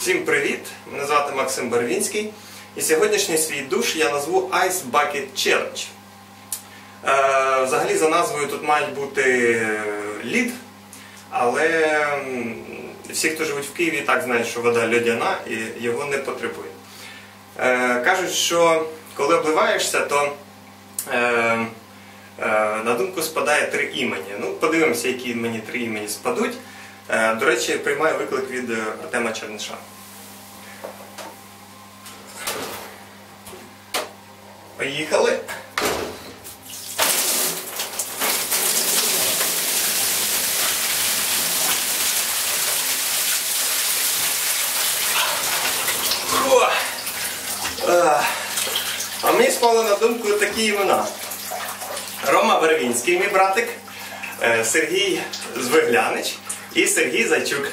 Всім привіт! Мене звати Максим Барвінський. І сьогоднішній свій душ я назву Ice Bucket Challenge. Е, взагалі за назвою тут мають бути лід, але всі, хто живуть в Києві, так знають, що вода льодяна і його не потребує. Е, кажуть, що коли обливаєшся, то е, е, на думку спадає три імені. Ну, подивимося, які мені три імені спадуть. Е, До речі, приймаю виклик від е, Артема Черниша. Поїхали. Е, А мені спали на думку такі імена. Рома Барвінський, мій братик, Сергій Звиглянич і Сергій Зайчук.